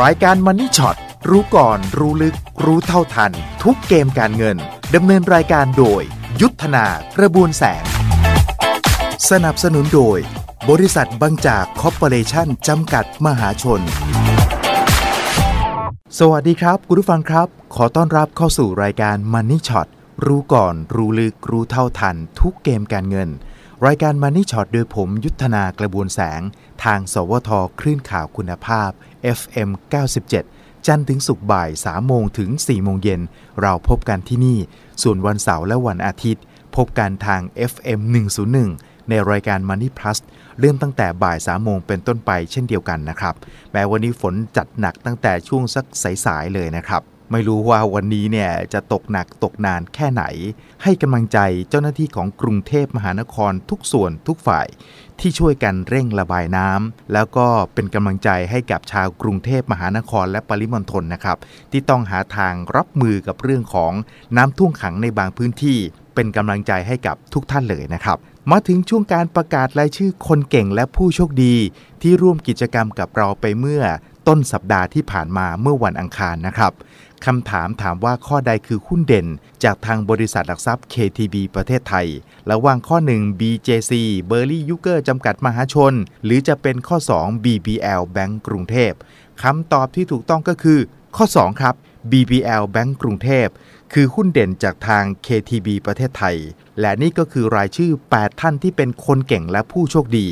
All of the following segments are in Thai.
รายการมันนี่ช็อตรู้ก่อนรู้ลึก รู้เท่าทัน ทุกเกมการเงินดำเนินรายการโดย ยุทธนากระบวนแสง สนับสนุนโดย บริษัทบางจากคอร์ปอเรชั่นจำกัดมหาชน สวัสดีครับ คุณผู้ฟังครับ ขอต้อนรับเข้าสู่รายการ Money Shot รู้ก่อนรู้ลึก รู้เท่าทัน ทุกเกมการเงิน รายการ Money Shot โดยผมยุทธนากระบวนแสง ทางสวทคลื่นข่าวคุณภาพ FM 97 จันทร์ถึงศุกร์บ่าย 3 โมงถึง 4 โมงเย็น เราพบกันที่นี่ ส่วนวันเสาร์และวันอาทิตย์ พบกันทาง FM 101 ในรายการ Money Plus เริ่มตั้งแต่บ่าย 3 โมงเป็นต้นไปเช่นเดียวกันนะครับ แม้วันนี้ฝนจัดหนักตั้งแต่ช่วงสักสายๆเลยนะครับไม่รู้ว่าวันนี้เนี่ยจะตกหนักตกนานแค่ไหน ให้กำลังใจเจ้าหน้าที่ของกรุงเทพมหานครทุกส่วนทุกฝ่าย ที่ช่วยกันเร่งระบายน้ำแล้วก็เป็นกำลังใจให้กับชาวกรุงเทพมหานครและปริมณฑลนะครับ ที่ต้องหาทางรับมือกับเรื่องของน้ำท่วมขังในบางพื้นที่ เป็นกำลังใจให้กับทุกท่านเลยนะครับมาถึงช่วงการประกาศรายชื่อคนเก่งและผู้โชคดี ที่ร่วมกิจกรรมกับเราไปเมื่อต้นสัปดาห์ที่ผ่านมาเมื่อวันอังคารนะครับ คำถามถามว่าข้อใดคือหุ้นเด่น จากทางบริษัทหลักทรัพย์ KTB ประเทศไทย ระหว่างข้อ 1 BJC b e r l y y u g e r จำกัดมหาชน หรือจะเป็นข้อ 2 BBL Bank กรุงเทพคำตอบที่ถูกต้องก็คือ ข้อ 2 ครับ BBL Bank กรุงเทพคือหุ้นเด่นจากทาง KTB ประเทศไทย และนี่ก็คือรายชื่อ 8 ท่านที่เป็นคนเก่งและผู้โชคดี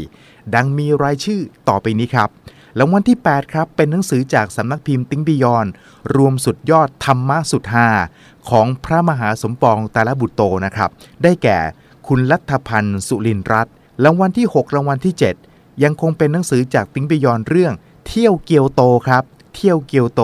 ดังมีรายชื่อต่อไปนี้ครับ รางวัลที่ 8 ครับ เป็นหนังสือจากสำนักพิมพ์ติ้งบิยอน รวมสุดยอดธรรมะสุดฮาของพระมหาสมปองตาลบุตโตนะครับ ได้แก่คุณลัทธพันธ์สุรินรัตน์รางวัลที่ 6 รางวัลที่ 7 ยังคงเป็นหนังสือจากติ้งบิยอนเรื่อง เที่ยวเกียวโตครับ เที่ยวเกียวโต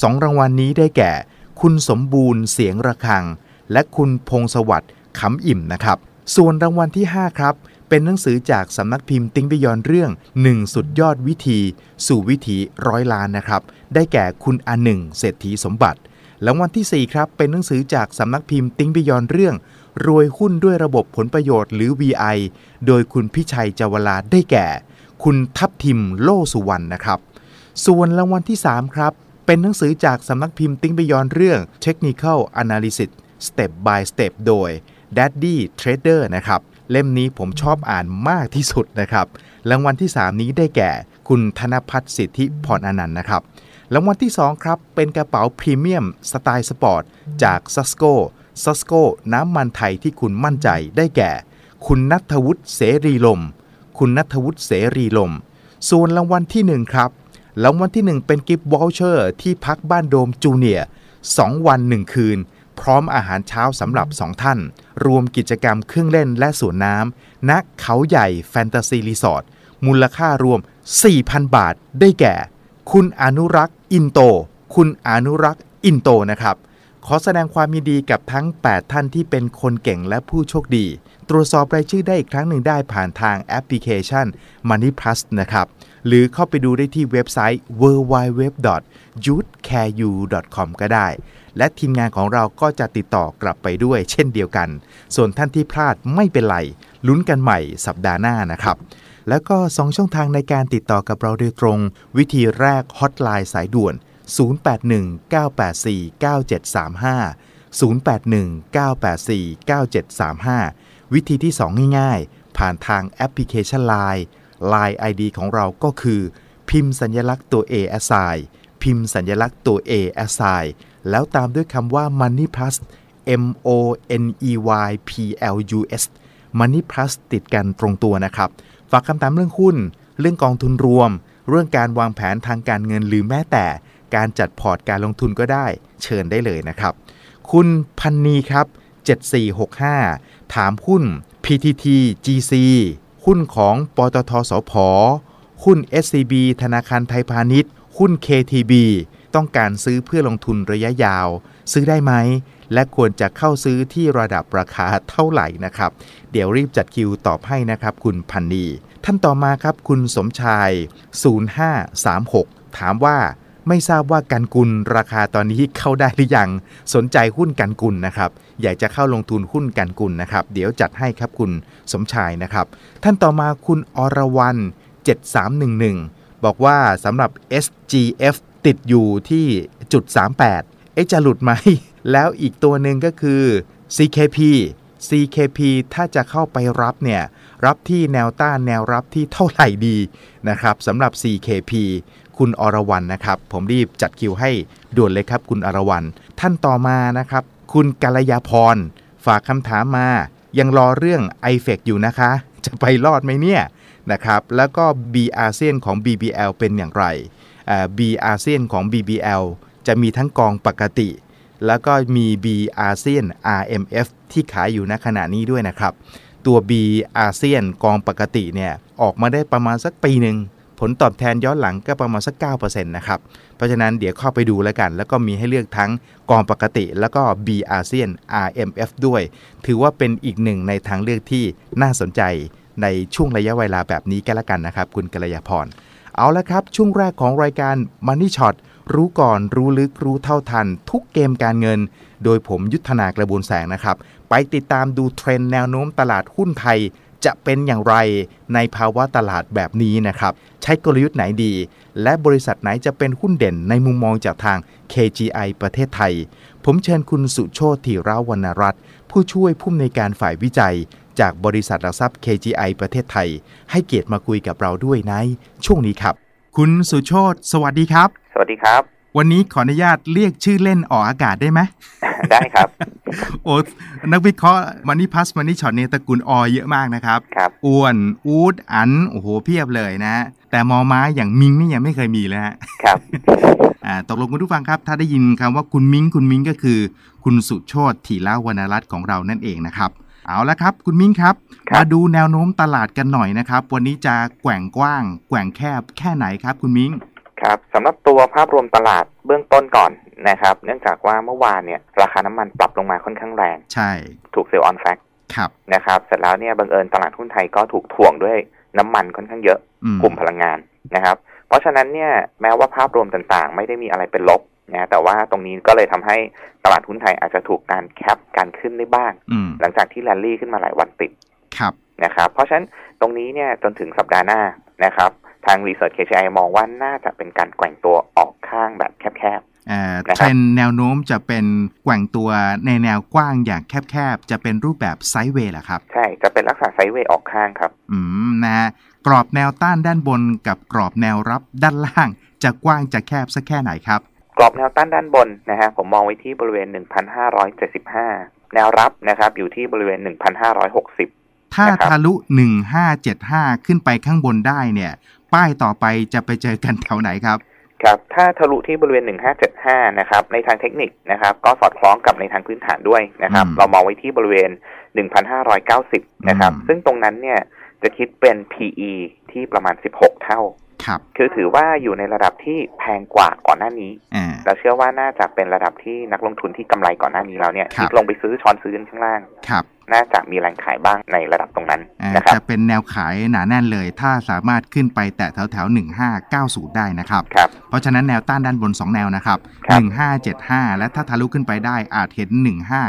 สองรางวัลนนี้ได้แก่ คุณสมบูรณ์เสียงระฆัง และคุณพงศวัสดิ์ขำอิ่มนะครับ ส่วนรางวัลที่ 5 ครับ เป็นหนังสือจากสำนักพิมพ์ติ้งบิยอนเรื่อง 1 สุดยอดวิธี สู่วิถีร้อยล้านนะครับ ได้แก่คุณอาหนึ่งเศรษฐีสมบัติรางวัลที่ 4 ครับ เป็นหนังสือจากสำนักพิมพ์ติ้งบิยอนเรื่อง รวยหุ้นด้วยระบบผลประโยชน์หรือ VI โดยคุณพิชัยจวลาได้แก่ คุณทัพทิมโลสุวรรณนะครับ ส่วนรางวัลที่ 3 ครับ เป็นหนังสือจากสำนักพิมพ์ติ้งบิยอนเรื่อง Technical Analysis Step by Step โดย Daddy Trader นะครับ เล่มนี้ผมชอบอ่านมากที่สุดนะครับรางวัลที่ 3 นี้ได้แก่คุณธนพัฒน์สิทธิพรอนันต์นะครับรางวัลที่ 2 ครับ เป็นกระเป๋าพรีเมียมสไตล์สปอร์ตจากซัสโกซัสโกน้ำมันไทยที่คุณมั่นใจได้แก่ คุณนัทวุฒิเสรีลม คุณนัทวุฒิเสรีลม ส่วนรางวัลที่ 1 ครับรางวัลที่ 1 เป็นกิฟต์วอลเชอร์ที่พักบ้านโดมจูเนียร์2วัน 1 คืน พร้อมอาหารเช้าสำหรับ2ท่าน รวมกิจกรรมเครื่องเล่นและสวนน้ำณเขาใหญ่แฟนตาซีรีสอร์ทมูลค่ารวม 4,000 บาทได้แก่ คุณอนุรักษ์อินโต คุณอนุรักษ์อินโตนะครับ ขอแสดงความยินดีกับทั้ง 8 ท่านที่เป็นคนเก่งและผู้โชคดี ตรวจสอบรายชื่อได้อีกครั้งหนึ่งได้ผ่านทางแอปพลิเคชัน Money Plus นะครับ หรือเข้าไปดูได้ที่เว็บไซต์ www.youthcareu.com ก็ได้ และทีมงานของเราก็จะติดต่อกลับไปด้วย เช่นเดียวกัน ส่วนท่านที่พลาดไม่เป็นไรลุ้นกันใหม่สัปดาห์หน้านะครับแล้วก็ 2 ช่องทางในการติดต่อกับเราโดยตรง วิธีแรกฮอตไลน์สายด่วน 0819849735วิธีที่ 2 ง่ายๆ ผ่านทางแอปพลิเคชัน Line Line ID ของเราก็คือ พิมพ์สัญลักษณ์ตัว A s i พิมพ์สัญลักษณ์ตัว A s i แล้วตามด้วยคำว่า Money Plus M O N E Y P L U S Money Plus ติดกันตรงตัวนะครับ ฝากคำถามเรื่องหุ้น เรื่องกองทุนรวม เรื่องการวางแผนทางการเงินหรือแม้แต่ การจัดพอร์ตการลงทุนก็ได้ เชิญได้เลยนะครับ คุณพันนีครับ 7465 ถามหุ้น PTT GC หุ้นของปตทสพหุ้น SCB ธนาคารไทยพาณิชย์ หุ้น KTB ต้องการซื้อเพื่อลงทุนระยะยาว ซื้อได้ไหม และควรจะเข้าซื้อที่ระดับราคาเท่าไหร่นะครับ เดี๋ยวรีบจัดคิวตอบให้นะครับ คุณพันนีท่านต่อมาครับคุณสมชาย 0536 ถามว่าไม่ทราบว่ากันกุลราคาตอนนี้เข้าได้หรือยัง สนใจหุ้นกันกุลนะครับ อยากจะเข้าลงทุนหุ้นกันกุลนะครับ เดี๋ยวจัดให้ครับคุณสมชายนะครับ ท่านต่อมาคุณอรวรัน7311 บอกว่าสำหรับ SGF ติดอยู่ที่จุด 38 เอ๊ะจะหลุดไหม แล้วอีกตัวหนึ่งก็คือ CKP CKP ถ้าจะเข้าไปรับเนี่ย รับที่แนวต้านแนวรับที่เท่าไหร่ดีนะครับสำหรับ CKP คุณอรวรรณนะครับ ผมรีบจัดคิวให้ด่วนเลยครับคุณอรวรรณท่านต่อมานะครับ คุณกัลยาพร ฝากคำถามมา ยังรอเรื่อง i f e c อยู่นะคะ จะไปรอดไหมเนี่ยนะครับ แล้วก็ B อาเซียนของ BBL เป็นอย่างไร B อาเซียนของ BBL จะมีทั้งกองปกติ แล้วก็มี B อาเซียน RMF ที่ขายอยู่ณขณะนี้ด้วยนะครับ ตัว B อาเซียนกองปกติเนี่ยออกมาได้ประมาณสักปีหนึ่งผลตอบแทนย้อนหลังก็ประมาณสัก 9%นะครับ เพราะฉะนั้นเดี๋ยวเข้าไปดูแล้วกัน แล้วก็มีให้เลือกทั้งกองปกติ แล้วก็ B อาเซียน RMF ด้วย ถือว่าเป็นอีกหนึ่งในทางเลือกที่น่าสนใจในช่วงระยะเวลาแบบนี้ก็แล้วกันนะครับ คุณกัลยาพร เอาละครับ ช่วงแรกของรายการ Money Shot รู้ก่อนรู้ลึกรู้เท่าทัน ทุกเกมการเงิน โดยผมยุทธนากระบวนแสงนะครับ ไปติดตามดูเทรนด์แนวโน้มตลาดหุ้นไทย จะเป็นอย่างไรในภาวะตลาดแบบนี้นะครับ ใช้กลยุทธ์ไหนดี และบริษัทไหนจะเป็นหุ้นเด่นในมุมมองจากทาง KGI ประเทศไทย ผมเชิญคุณสุโชติธีราวรรณรัตน์ผู้ช่วยผู้อำนวยการฝ่ายวิจัย จากบริษัทหลักทรัพย์ KGI ประเทศไทย ให้เกียรติมาคุยกับเราด้วยในช่วงนี้ครับ คุณสุโชตสวัสดีครับ สวัสดีครับ วันนี้ขออนุญาตเรียกชื่อเล่นออกอากาศได้ไหมได้ครับ โอ้นักวิเคราะห์มันนี่พัสมันนี่ช็อตเนี่ยตระกูลอเยอะมากนะครับครับอ้วนอูดอันโอ้โหเพียบเลยนะ แต่มอม้าอย่างมิงนี่ยังไม่เคยมีเลยฮะครับอ่าตกลงคุณผู้ฟังครับ ถ้าได้ยินคำว่าคุณมิงคุณมิงก็คือ คุณสุโชตถีลาวรรณรัตน์ของเรานั่นเองนะครับ เอาละครับ คุณมิงครับครับมาดูแนวโน้มตลาดกันหน่อยนะครับ วันนี้จะแกว่งกว้าง แกว่งแคบแค่ไหนครับ คุณมิงครับสำหรับตัวภาพรวมตลาดเบื้องต้นก่อนนะครับ เนื่องจากว่าเมื่อวานเนี่ยราคาน้ำมันปรับลงมาค่อนข้างแรง ใช่ ถูกเซลล์ออนแฟกครับนะครับ เสร็จแล้วเนี่ยบังเอิญตลาดหุ้นไทยก็ถูกถ่วงด้วยน้ำมันค่อนข้างเยอะอืมกลุ่มพลังงานนะครับ เพราะฉะนั้นเนี่ยแม้ว่าภาพรวมต่างๆ ไม่ได้มีอะไรเป็นลบ นะแต่ว่าตรงนี้ก็เลยทำให้ตลาดหุ้นไทยอาจจะถูกการแคปการขึ้นได้บ้างอืมหลังจากที่แรลลี่ขึ้นมาหลายวันติดครับนะครับเพราะฉะนั้นตรงนี้เนี่ยจนถึงสัปดาห์หน้านะครับ ทาง Research KCI มองว่าน่าจะเป็นการแกว่งตัวออกข้างแบบแคบอ่านะครับเทรนด์แนวโน้มจะเป็นแกว่งตัวในแนวกว้างอย่างแคบๆ จะเป็นรูปแบบไซด์เวย์เหรอครับๆใช่ จะเป็นลักษณะไซด์เวย์ออกข้างครับ อืมนะฮะกรอบแนวต้านด้านบนกับกรอบแนวรับด้านล่าง จะกว้างจะแคบสักแค่ไหนครับ กรอบแนวต้านด้านบนนะฮะผมมองไว้ที่บริเวณ 1,575 แนวรับนะครับอยู่ที่บริเวณ 1,560 ถ้านะครับทะลุ 1575 ขึ้นไปข้างบนได้เนี่ย ป้ายต่อไปจะไปเจอกันแถวไหนครับครับถ้าทะลุที่บริเวณ 1575 นะครับ ในทางเทคนิคนะครับ ก็สอดคล้องกับในทางพื้นฐานด้วยนะครับอืมเรามองไว้ที่บริเวณ 1,590 นะครับอืมซึ่งตรงนั้นเนี่ยจะคิดเป็น PE ที่ประมาณ 16 เท่า ครับคือถือว่าอยู่ในระดับที่แพงกว่าก่อนหน้านี้อ่าเราเชื่อว่าน่าจะเป็นระดับที่นักลงทุนที่กำไรก่อนหน้านี้แล้วเนี่ยครับที่ลงไปซื้อช้อนซื้อกันข้างล่างครับน่าจะมีแรงขายบ้างในระดับตรงนั้นอ่านะครับจะเป็นแนวขายหนาแน่นเลย ถ้าสามารถขึ้นไปแตะแถวแถวๆ1590 ได้นะครับครับ เพราะฉะนั้นแนวต้านด้านบน 2 แนวนะครับครับ1575 และถ้าทะลุขึ้นไปได้อาจเห็น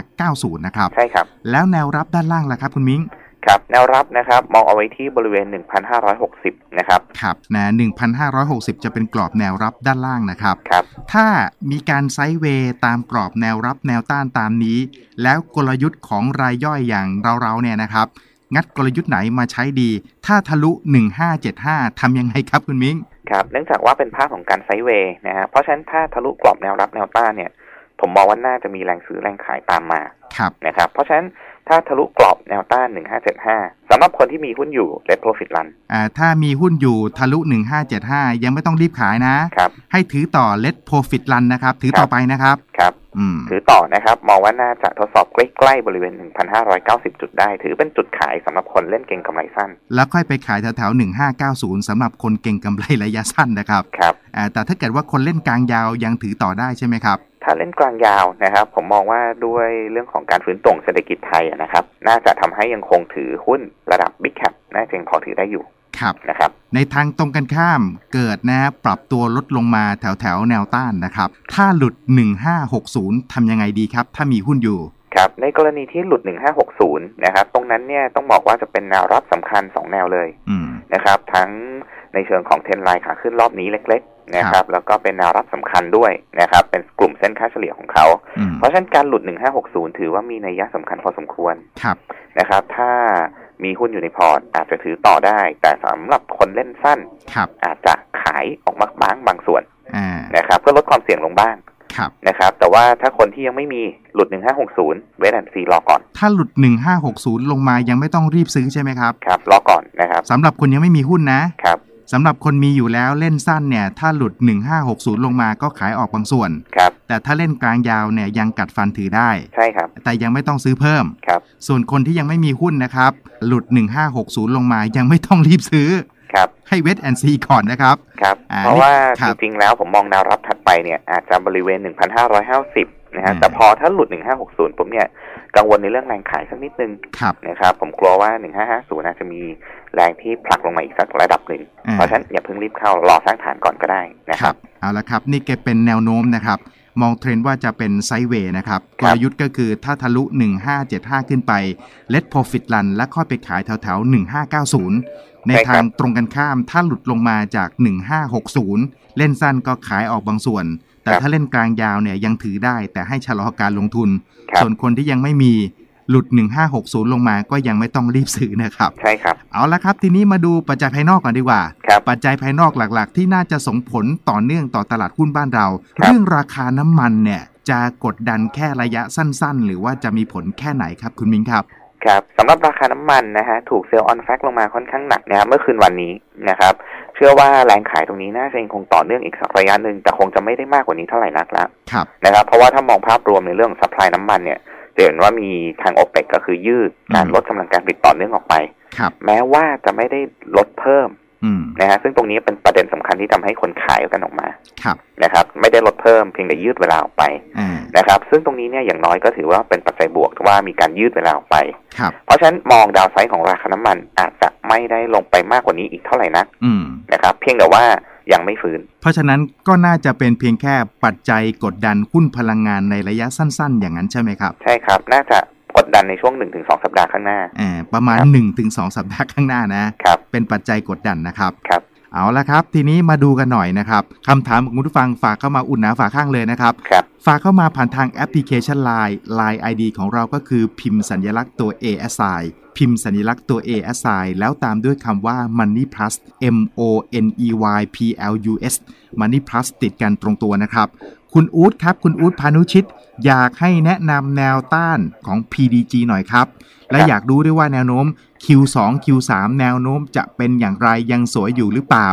1590 นะครับ ใช่ครับ แล้วแนวรับด้านล่างล่ะครับคุณมิ้ง ครับแนวรับนะครับมองเอาไว้ที่บริเวณ 1,560 นะครับครับนะ1,560 จะเป็นกรอบแนวรับด้านล่างนะครับครับ ถ้ามีการไซด์เวย์ตามกรอบแนวรับแนวต้านตามนี้ แล้วกลยุทธ์ของรายย่อยอย่างเราๆเนี่ยนะครับ งัดกลยุทธ์ไหนมาใช้ดี ถ้าทะลุ 1575ทำยังไงครับคุณมิ้งครับเนื่องจากว่าเป็นภาพของการไซด์เวย์นะฮะเพราะฉะนั้นถ้าทะลุกรอบแนวรับแนวต้านเนี่ย ผมมองว่าน่าจะมีแรงซื้อแรงขายตามมาครับนะครับเพราะฉะนั้นถ้าทะลุกรอบแนวต้าน 1575สำหรับคนที่มีหุ้นอยู่ Let Profit Run อ่าถ้ามีหุ้นอยู่ทะลุ 1575 ยังไม่ต้องรีบขายนะครับให้ถือต่อ let profit run นะครับ ถือต่อไปนะครับครับอืมถือต่อนะครับ มองว่าน่าจะทดสอบใกล้ๆบริเวณ 1,590 จุดได้ ถือเป็นจุดขายสำหรับคนเล่นเก็งกำไรสั้น แล้วค่อยไปขายแถวๆ1590สำหรับคนเก่งกำไรระยะสั้นนะครับครับอ่าแต่ถ้าเกิดว่าคนเล่นกลางยาวยังถือต่อได้ใช่ไหมครับ ถ้าเล่นกลางยาวนะครับ ผมมองว่าด้วยเรื่องของการฟื้นตัวของเศรษฐกิจไทยอะนะครับ น่าจะทำให้ยังคงถือหุ้นระดับ Big Cap น่าจะยังพอถือได้อยู่ครับนะครับ ในทางตรงกันข้ามเกิดนะปรับตัวลดลงมาแถวแถวๆแนวต้านนะครับ ถ้าหลุด 1560ทำยังไงดีครับ ถ้ามีหุ้นอยู่ครับในกรณีที่หลุด 1560 นะครับ ตรงนั้นเนี่ยต้องบอกว่าจะเป็นแนวรับสำคัญ 2 แนวเลยอืมนะครับ ทั้งในเชิงของเทรนไลน์ขาขึ้นรอบนี้เล็กๆ นะครับ แล้วก็เป็นแนวรับสำคัญด้วยนะครับ เป็นกลุ่มเส้นค่าเฉลี่ยของเขาอืมเพราะฉะนั้นการหลุด 1560 ถือว่ามีนัยยะสำคัญพอสมควรครับนะครับ ถ้ามีหุ้นอยู่ในพอร์ต อาจจะถือต่อได้ แต่สำหรับคนเล่นสั้นครับอาจจะขายออกมาบ้างบางส่วนอ่านะครับเพื่อลดความเสี่ยงลงบ้างครับนะครับ แต่ว่าถ้าคนที่ยังไม่มีหลุด 1560 เวทแอนซีรอก่อน ถ้าหลุด 1560 ลงมายังไม่ต้องรีบซื้อใช่ไหมครับ ครับ รอก่อนนะครับสำหรับคนยังไม่มีหุ้นนะครับ สำหรับคนมีอยู่แล้วเล่นสั้นเนี่ยถ้าหลุด 1560 ลงมาก็ขายออกบางส่วน ครับ แต่ถ้าเล่นกลางยาวเนี่ยยังกัดฟันถือได้ ใช่ครับ แต่ยังไม่ต้องซื้อเพิ่ม ครับ ส่วนคนที่ยังไม่มีหุ้นนะครับ หลุด 1560 ลงมายังไม่ต้องรีบซื้อ ครับ ให้เวทแอนซีก่อนนะครับ ครับ อ่าเพราะว่าครัจบริงๆแล้วผมมองแนวรับถัดไปเนี่ยอาจจะบริเวณ 1,550 นะฮะอ่าแต่พอถ้าหลุด 1560ผมเนี่ยกังวลในเรื่องแรงขายสักนิดนึงครับนะครับผมกลัวว่า 1550อาจจะมีแรงที่ผลักลงมาอีกสักระดับหนึ่งอ่าเพราะฉะนั้นอย่าเพิ่งรีบเข้ารอสร้างฐานก่อนก็ได้นะคครัรับบเอาละครับ นี่แกเป็นแนวโน้มนะครับมองเทรนด์ว่าจะเป็นไซด์เวย์นะครับคกรับลยุทธ์ก็คือถ้าทะลุ 1575 ขึ้นไป let profit run และค่อยไปขายแถวๆ 1590 ในทางตรงกันข้ามถ้าหลุดลงมาจาก 1560 เล่นสั้นก็ขายออกบางส่วน แต่ถ้าเล่นกลางยาวเนี่ยยังถือได้แต่ให้ชะลอการลงทุนครับส่วนคนที่ยังไม่มีหลุด 1560 ลงมาก็ยังไม่ต้องรีบซื้อนะครับ ใช่ครับ เอาละครับ ทีนี้มาดูปัจจัยภายนอกก่อนดีกว่าครับปัจจัยภายนอกหลักๆ ที่น่าจะส่งผลต่อเนื่องต่อตลาดหุ้นบ้านเราครับเรื่องราคาน้ำมันเนี่ยจะกดดันแค่ระยะสั้น ๆ หรือว่าจะมีผลแค่ไหนครับคุณมิงครับ ครับสำหรับราคาน้ำมันนะฮะถูกเซลล์ออนแฟกลงมาค่อนข้างหนักนะครับเมื่อคืนวันนี้นะครับ เชื่อว่าแรงขายตรงนี้น่าจะยังคงต่อเนื่องอีกสักระยะหนึ่งแต่คงจะไม่ได้มากกว่านี้เท่าไหร่นักละครับนะครับ เพราะว่าถ้ามองภาพรวมในเรื่องสัพพลายน้ำมันเนี่ยจะเห็นว่ามีทางโอเปกก็คือยืดการอืมลดกำลังการผลิตต่อเนื่องออกไปครับแม้ว่าจะไม่ได้ลดเพิ่มอืม นะฮะซึ่งตรงนี้เป็นประเด็นสำคัญที่ทำให้คนขายกันออกมาครับนะครับ ไม่ได้ลดเพิ่มเพียงแต่ยืดเวลาออกไปอ่านะครับ ซึ่งตรงนี้เนี่ยอย่างน้อยก็ถือว่าเป็นปัจจัยบวกว่ามีการยืดเวลาออกไปครับเพราะฉะนั้นมองดาวไซด์ของราคาน้ำมันอาจจะไม่ได้ลงไปมากกว่านี้อีกเท่าไหร่นักอืมนะครับ เพียงแต่ว่ายังไม่ฟื้น เพราะฉะนั้นก็น่าจะเป็นเพียงแค่ปัจจัยกดดันหุ้นพลังงานในระยะสั้น ๆ อย่างนั้นใช่ไหมครับ ใช่ครับ น่าจะ กดดันในช่วง 1-2 สัปดาห์ข้างหน้าอ่าประมาณครับ1-2 สัปดาห์ข้างหน้านะครับเป็นปัจจัยกดดันนะครับครับเอาละครับ ทีนี้มาดูกันหน่อยนะครับคำถามของคุณผู้ฟังฝากเข้ามาอุ่นหนาฝาข้างเลยนะครับครับฝากเข้ามาผ่านทางแอปพลิเคชัน Line Line ID ของเราก็คือพิมพ์สัญลักษณ์ตัว A S I พิมพ์สัญลักษณ์ตัว A S I แล้วตามด้วยคำว่า Money Plus M O N E Y P L U S Money Plus ติดกันตรงตัวนะครับ คุณอู๊ดครับ คุณอู๊ดพานุชิต อยากให้แนะนำแนวต้านของ PDG หน่อยครับ และอยากรู้ด้วยว่าแนวโน้ม Q2 Q3 แนวโน้มจะเป็นอย่างไรยังสวยอยู่หรือเปล่า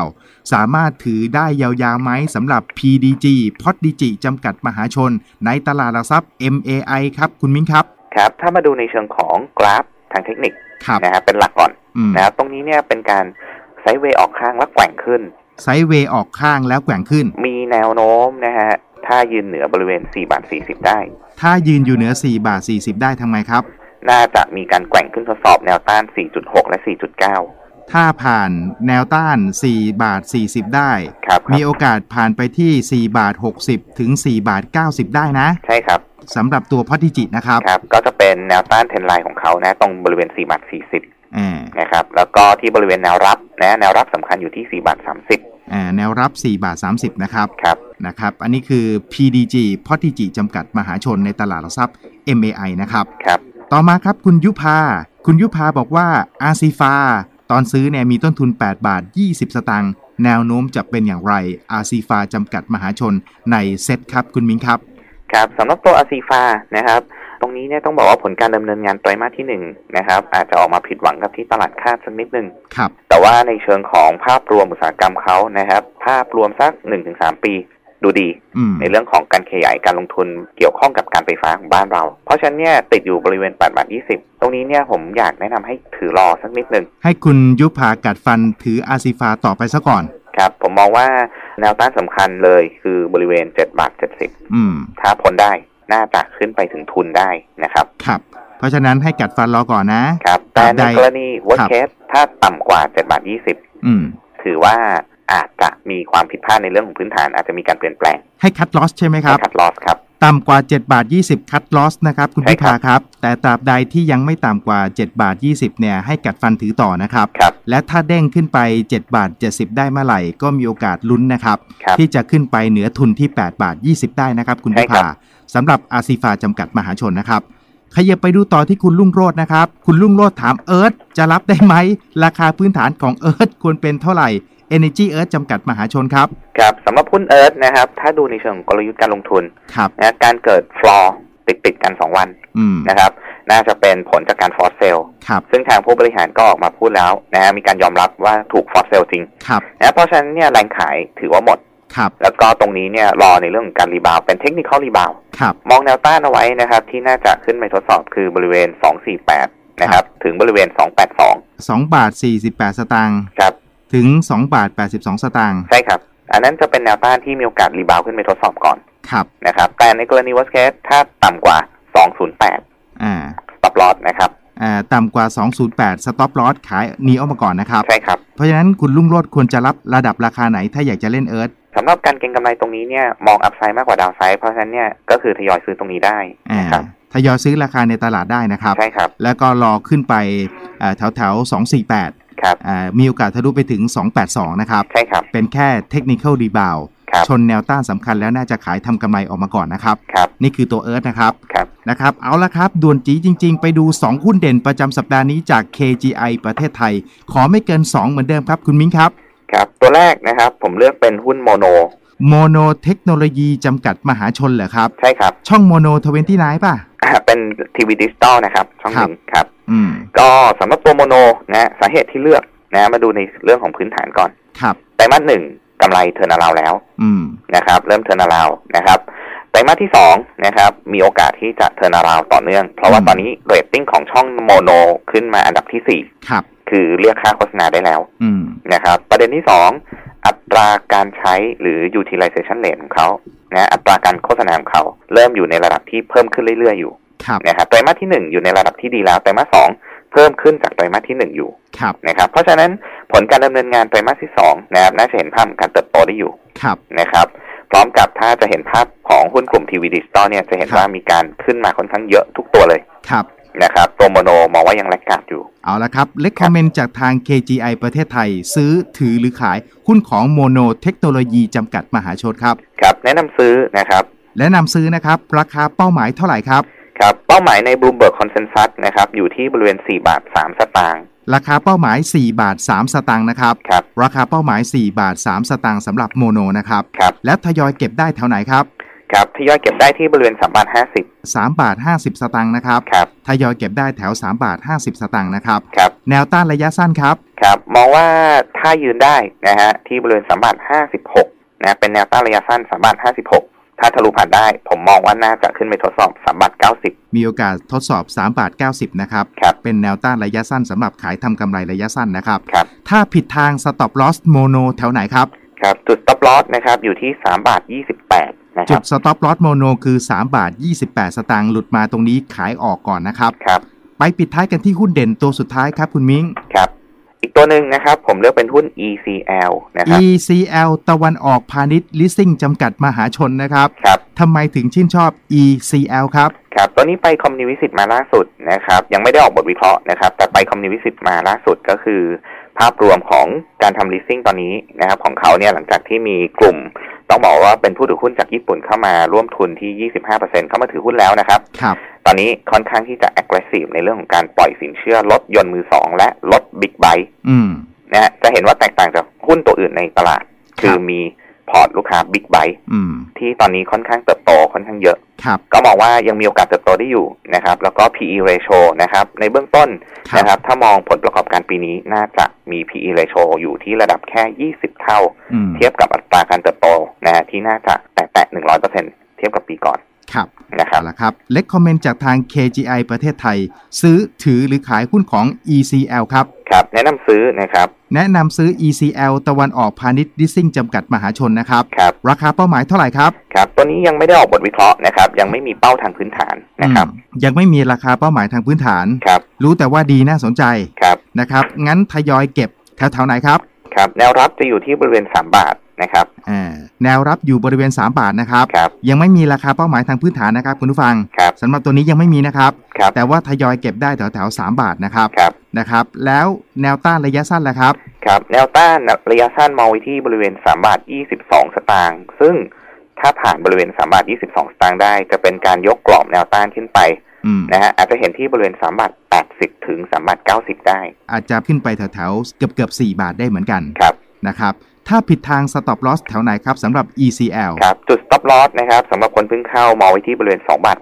สามารถถือได้ยาวๆไหมสำหรับ PDG พอดดิจิจำกัดมหาชน ในตลาดหลักทรัพย์ MAI ครับ คุณมิ้งครับ ครับ ถ้ามาดูในเชิงของกราฟ ทางเทคนิคครับนะฮะเป็นหลักก่อนอืมนะครับตรงนี้เนี่ยเป็นการไซด์เวย์ออกข้างและแกว่งขึ้นไซด์เวย์ออกข้างแล้วแกว่งขึ้น มีแนวโน้มนะฮะถ้ายืนเหนือบริเวณ4บาท40 ได้ ถ้ายืนอยู่เหนือ4บาท40 ได้ทำไงครับ น่าจะมีการแกว่งขึ้นทดสอบแนวต้าน 4.6 และ 4.9 ถ้าผ่านแนวต้าน 4 บาท 40 ได้ครับคมีรับโอกาสผ่านไปที่ 4 บาท 60 ถึง 4 บาท 90 ได้นะ ใช่ครับ สำหรับตัวพอดดิจินะครับ ครับ ก็จะเป็นแนวต้านเทรนไลน์ของเขานะ ตรงบริเวณ4บาท40อ่านะครับ แล้วก็ที่บริเวณแนวรับนะแนวรับสำคัญอยู่ที่4บาท30อ่าแนวรับ4บาท30 นะครับ ครับ นะครับ อันนี้คือ PDG พอดดิจิจำกัดมหาชนในตลาดหลักทรัพย์ MAI นะครับ ครับ ต่อมาครับคุณยุพา คุณยุพาบอกว่าอาซีฟาตอนซื้อเนี่ยมีต้นทุน 8 บาท 20 สตางค์แนวโน้มจะเป็นอย่างไรอาซีฟาจำกัดมหาชนในเซ็ตครับคุณมิ้งครับ ครับสำหรับตัวอาซีฟานะครับ ตรงนี้เนี่ยต้องบอกว่าผลการดำเนินงานไตรมาสที่หนึ่งนะครับ อาจจะออกมาผิดหวังกับที่ตลาดคาดสักนิดหนึ่งครับแต่ว่าในเชิงของภาพรวมอุตสาหกรรมเขานะครับ ภาพรวมสัก 1-3 ปี ดูดีอืมในเรื่องของการขยายการลงทุนเกี่ยวข้องกับการไฟฟ้าของบ้านเรา เพราะฉะนั้นเนี่ยติดอยู่บริเวณ8บาท20 ตรงนี้เนี่ยผมอยากแนะนำให้ถือรอสักนิดหนึ่งให้คุณยุพากัดฟันถืออาซีฟาต่อไปซะก่อนครับผมมองว่าแนวต้านสำคัญเลยคือบริเวณ7บาท70อืมถ้าพ้นได้น่าจะขึ้นไปถึงทุนได้นะครับครับ เพราะฉะนั้นให้กัดฟันรอก่อนนะครับแต่ตราบในใดกรณี worst ครับ case ถ้าต่ำกว่า7บาท20อืมถือว่า อาจจะมีความผิดพลาดในเรื่องของพื้นฐานอาจจะมีการเปลี่ยนแปลง ให้คัดลอสใช่ไหมครับคัดลอสครับต่ำกว่า 7 บาท 20 คัดลอสนะครับ คุณใช่พิครัธาบครับ แต่ตราบใดที่ยังไม่ต่ำกว่า 7 บาท 20 เนี่ย ให้กัดฟันถือต่อนะครับครับและถ้าเด้งขึ้นไป 7 บาท 70 ได้เมื่อไหร่ ก็มีโอกาสลุ้นนะครับครับที่จะขึ้นไปเหนือทุนที่ 8 บาท 20 ได้นะครับ คุณใช่พิครัธาบสำหรับอาซีฟาจำกัดมหาชนนะครับขยับไปดูต่อที่คุณลุงโรจน์นะครับ คุณลุงโรจน์ถามเอิร์ธจะรับได้ไหม ราคาพื้นฐานของเอิร์ธควรเป็นเท่าไหร่ Energy Earth จำกัดมหาชนครับ ครับสำหรับหุ้นเอิร์ธนะครับ ถ้าดูในเชิงของกลยุทธ์การลงทุนครับนะการเกิดฟลอร์ติดติดๆกัน 2 วันอืมนะครับ น่าจะเป็นผลจากการฟอร์เซลครับซึ่งทางผู้บริหารก็ออกมาพูดแล้วนะฮะมีการยอมรับว่าถูกฟอร์เซลจริงครับนะเพราะฉะนั้นเนี่ยแรงขายถือว่าหมดครับแล้วก็ตรงนี้เนี่ยรอในเรื่องของการรีบาวด์เป็นเทคนิคอลรีบาวด์ครับมองแนวต้านเอาไว้นะครับ ที่น่าจะขึ้นไปทดสอบคือบริเวณ 248 นะครับ ถึงบริเวณ 282 2บาท48 สตางค์ครับ ถึง2บาท82 สตางค์ใช่ครับ อันนั้นจะเป็นแนวต้านที่มีโอกาสรีบาวด์ขึ้นไปทดสอบก่อนครับนะครับ แต่ในกรณี worst case ถ้าต่ำกว่า 208 อ่า stop loss นะครับอ่าต่ำกว่า 208 stop loss ขายหนีออกมาก่อนนะครับ ใช่ครับ เพราะฉะนั้นคุณลุงโรดควรจะรับระดับราคาไหนถ้าอยากจะเล่นเอิร์ธสำหรับการเก็งกำไรตรงนี้เนี่ยมองอัพไซด์มากกว่าดาวไซด์เพราะฉะนั้นเนี่ยก็คือทยอยซื้อตรงนี้ได้อ่านะครับทยอยซื้อราคาในตลาดได้นะครับ ใช่ครับ แล้วก็รอขึ้นไปอ่าแถวแถวๆ248 ครับอ่ามีโอกาสทะลุไปถึง 282 นะครับ ใช่ครับ เป็นแค่เทคนิคอลรีบาวครับชนแนวต้านสำคัญแล้วน่าจะขายทำกำไรออกมาก่อนนะครับครับนี่คือตัวเอิร์ธนะครับครับนะครับ เอาละครับด่วนจีจริง ๆ ไปดู 2 หุ้นเด่นประจำสัปดาห์นี้จาก KGI ประเทศไทย ขอไม่เกิน 2 เหมือนเดิมครับ คุณมิ้งครับ ครับ ตัวแรกนะครับ ผมเลือกเป็นหุ้นโมโนโมโนเทคโนโลยีจำกัดมหาชนเหรอครับ ใช่ครับ ช่องโมโนทเวนตี้ไนป่ะอ่าเป็นทีวีดิจิตอลนะครับ ช่องหนึ่งครับอืม ก็สำหรับตัวโมโนนะสาเหตุที่เลือกนะมาดูในเรื่องของพื้นฐานก่อน ครับไตรมาสหนึ่งกำไรเทอร์นาราวแล้วอืมนะครับ เริ่มเทอร์นาราวนนะครับไตรมาสที่สองนะครับ มีโอกาสที่จะเทอร์นาราวต่อเนื่อง เพราะว่าอืมตอนนี้เรตติ้งของช่องโมโนขึ้นมาอันดับที่สี่ครับ คือเรียกค่าโฆษณาได้แล้วอืมนะครับ ประเด็นที่สองอัตราการใช้หรือ utilization rate ของเขานะอัตราการโฆษณาของเขา เริ่มอยู่ในระดับที่เพิ่มขึ้นเรื่อยๆอยู่ครับ นะครับไตรมาสที่หนึ่งอยู่ในระดับที่ดีแล้วไตรมาสสองเพิ่มขึ้นจากไตรมาสที่หนึ่งอยู่ครับนะครับเพราะฉะนั้นผลการดำเนินงานไตรมาสที่สองนะครับน่าจะเห็นภาพของการเติบโตได้อยู่ครับนะครับพร้อมกับถ้าจะเห็นภาพของหุ้นกลุ่มทีวีดิจิตอลเนี่ยจะเห็นครับว่ามีการขึ้นมาค่อนข้างเยอะทุกตัวเลยครับนะครับตัวโมโนมองว่ายังแลกขาดอยู่ เอาละครับเลคคอมเมนต์จากทาง KGI ประเทศไทย ซื้อถือหรือขายหุ้นของโมโนเทคโนโลยีจำกัดมหาชนครับ ครับ แนะนำซื้อนะครับและนำซื้อนะครับ ราคาเป้าหมายเท่าไหร่ครับ ครับเป้าหมายใน Bloomberg Consensus นะครับอยู่ที่บริเวณ 4 บาท 3 สตางค์ราคาเป้าหมาย 4 บาท 3 สตางค์นะครับครับ ราคาเป้าหมาย 4 บาท 3 สตางค์สำหรับโมโนนะครับครับ และทยอยเก็บได้แถวไหนครับครับทยอยเก็บได้ที่บริเวณ3บาท3บาท 50 สตางค์นะครับ50ครับทยอยเก็บได้แถว 3 บาท 50 สตางค์นะครับครับแนวต้านระยะสั้นครับครับมองว่าถ้ายืนได้นะฮะที่บริเวณ3บาท56นะเป็นแนวต้านระยะสั้น3บาท56 ถ้าทะลุผ่านได้ ผมมองว่าน่าจะขึ้นไปทดสอบ3บาท90 มีโอกาสทดสอบ3บาท90 นะครับครับเป็นแนวต้านระยะสั้นสำหรับขายทำกำไรระยะสั้นนะครับครับถ้าผิดทาง stop loss mono แถวไหนครับครับจุด stop loss นะครับอยู่ที่3บาท28นะคจุรัดบ stop loss mono คือ 3 บาท 28 สตางค์หลุดมาตรงนี้ขายออกก่อนนะครับครับ ไปปิดท้ายกันที่หุ้นเด่นตัวสุดท้ายครับคุณมิ้งครับ อีกตัวหนึ่งนะครับ ผมเลือกเป็นหุ้น ECL นะครับ ECL ตะวันออกพาณิชย์ leasing จำกัดมหาชนนะครับครับทำไมถึงชื่นชอบ ECL ครับครับตัวนี้ไปคอมนิวิสิตมาล่าสุดนะครับ ยังไม่ได้ออกบทวิเคราะห์นะครับ แต่ไปคอมนิวิสิตมาล่าสุดก็คือ ภาพรวมของการทำ leasing ตอนนี้นะครับของเขาเนี่ยหลังจากที่มีกลุ่ม ต้องบอกว่าเป็นผู้ถือหุ้นจากญี่ปุ่นเข้ามาร่วมทุนที่ 25%เข้ามาถือหุ้นแล้วนะครับครับ ตอนนี้ค่อนข้างที่จะ aggressive ในเรื่องของการปล่อยสินเชื่อรถยนต์มือสองและรถบิ๊กไบค์อืมนะฮะจะเห็นว่าแตกต่างจากหุ้นตัวอื่นในตลาด คือมีพอร์ตลูกค้าบิ๊กไบค์อืมที่ตอนนี้ค่อนข้างเติบโตค่อนข้างเยอะครับก็มองว่ายังมีโอกาสเติบโตได้อยู่นะครับ แล้วก็ PE ratio นะครับ ในเบื้องต้นครับนะครับ ถ้ามองผลประกอบการปีนี้น่าจะมี PE ratio อยู่ที่ระดับแค่ 20 เท่าอืมเทียบกับอัตราการเติบโตนะฮะที่น่าจะแตะๆ100%เทียบกับปีก่อน ครับนะครับเอาละครับเลคคอมเมนต์จากทาง KGI ประเทศไทย ซื้อถือหรือขายหุ้นของ ECL ครับ ครับ แนะนำซื้อนะครับ แนะนำซื้อ ECL ตะวันออกพาณิชย์ leasing จำกัดมหาชนนะครับ ครับ ราคาเป้าหมายเท่าไหร่ครับ ครับ ตัวนี้ยังไม่ได้ออกบทวิเคราะห์นะครับ ยังไม่มีเป้าทางพื้นฐานนะครับอืมยังไม่มีราคาเป้าหมายทางพื้นฐาน ครับ รู้แต่ว่าดีน่าสนใจ ครับ นะครับ งั้นทยอยเก็บแถวๆไหนครับ ครับ แนวรับจะอยู่ที่บริเวณ 3 บาท นะครับอ่าแนวรับอยู่บริเวณ 3 บาทนะครับครับยังไม่มีราคาเป้าหมายทางพื้นฐานนะครับคุณผู้ฟังครับสำหรับตัวนี้ยังไม่มีนะครับครับแต่ว่าทยอยเก็บได้แถวแถวๆ3บาทนะครับครับนะครับ แล้วแนวต้านระยะสั้นแหละครับครับ แนวต้านระยะสั้นมองไว้ที่บริเวณ 3 บาท 22 สตางค์ซึ่งถ้าผ่านบริเวณ 3 บาท 22 สตางค์ได้ จะเป็นการยกกรอบแนวต้านขึ้นไปอืมนะฮะอาจจะเห็นที่บริเวณ3บาท80 ถึง3บาท90 ได้ อาจจะขึ้นไปแถวแถวๆเกือบเกือบ4บาทได้เหมือนกันครับนะครับ ถ้าผิดทาง stop loss แถวไหนครับสำหรับ ECL ครับจุด stop loss นะครับสำหรับคนเพิ่งเข้ามองไว้ที่บริเวณ2บาท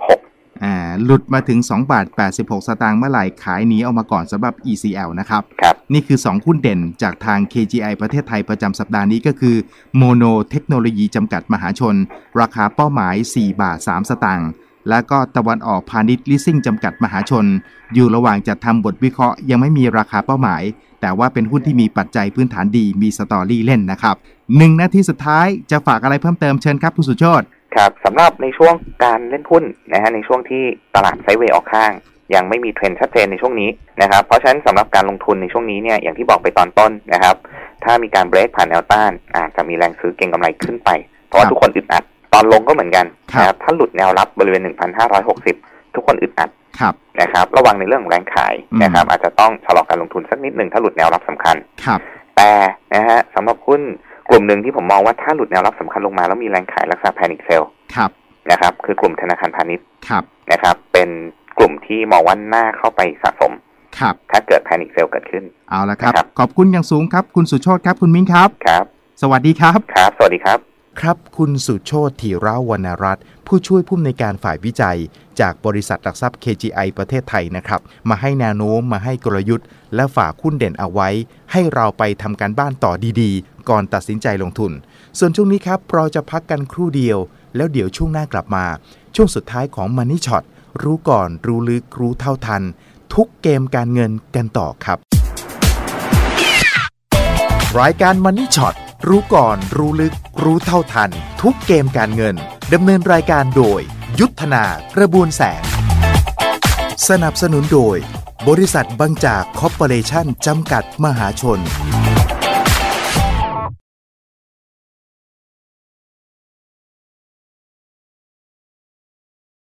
86อ่าหลุดมาถึง2บาท86 สตางค์เมื่อไหร่ขายหนีออกมาก่อนสำหรับ ECL นะครับครับ นี่คือ 2 หุ้นเด่นจากทาง KGI ประเทศไทยประจำสัปดาห์นี้ก็คือ Mono เทคโนโลยีจำกัดมหาชน ราคาเป้าหมาย 4 บาท 3 สตางค์และก็ตะวันออกพาณิชย์ลิสซิ่งจำกัดมหาชน อยู่ระหว่างจัดทำบทวิเคราะห์ยังไม่มีราคาเป้าหมาย แต่ว่าเป็นหุ้นที่มีปัจจัยพื้นฐานดีมีสตอรี่เล่นนะครับหนึ่งนาทีสุดท้ายจะฝากอะไรเพิ่มเติมเชิญครับคุณสุโชตครับสำหรับในช่วงการเล่นหุ้นนะฮะในช่วงที่ตลาดไซด์เวย์ออกข้าง ยังไม่มีเทรนด์ชัดเจนในช่วงนี้นะครับเพราะฉะนั้นสำหรับการลงทุนในช่วงนี้เนี่ยอย่างที่บอกไปตอนต้นนะครับ ถ้ามีการเบรกผ่านแนวต้านอาจจะมีแรงซื้อเก็งกำไรขึ้นไป เพราะว่าครับทุกคนอึดอัด ตอนลงก็เหมือนกันครับนะครับถ้าหลุดแนวรับบริเวณ 1,560 ทุกคนอึดอัด ครับนะครับระวังในเรื่องของแรงขายอืมนะครับ อาจจะต้องชะลอการลงทุนสักนิดหนึ่งถ้าหลุดแนวรับสำคัญครับแต่นะฮะสำหรับหุ้นกลุ่มหนึ่งที่ผมมองว่าถ้าหลุดแนวรับสำคัญลงมาแล้วมีแรงขายลักษณะแพนิคเซลครับนะครับ คือกลุ่มธนาคารพาณิชย์ครับนะครับ เป็นกลุ่มที่มองว่าน่าเข้าไปสะสมครับถ้าเกิดแพนิคเซลเกิดขึ้นเอาละครับครับขอบคุณอย่างสูงครับ คุณสุโชตครับคุณมิ้งครับครับ สวัสดีครับครับ สวัสดีครับ ครับ คุณสุโชติธีราวรรณรัตน์ผู้ช่วยผู้อำนวยการฝ่ายวิจัย จากบริษัทหลักทรัพย์ KGI ประเทศไทยนะครับ มาให้แนวโน้มมาให้กลยุทธ์ และฝากหุ้นเด่นเอาไว้ ให้เราไปทำการบ้านต่อดีๆ ก่อนตัดสินใจลงทุน ส่วนช่วงนี้ครับเราจะพักกันครู่เดียว แล้วเดี๋ยวช่วงหน้ากลับมา ช่วงสุดท้ายของ Money Shot รู้ก่อนรู้ลึกรู้เท่าทัน ทุกเกมการเงินกันต่อครับ รายการ Money Shot รู้ก่อนรู้ลึก รู้เท่าทัน ทุกเกมการเงินดำเนินรายการโดย ยุทธนากระบวนแสง สนับสนุนโดย บริษัทบางจากคอร์ปอเรชั่นจำกัดมหาชน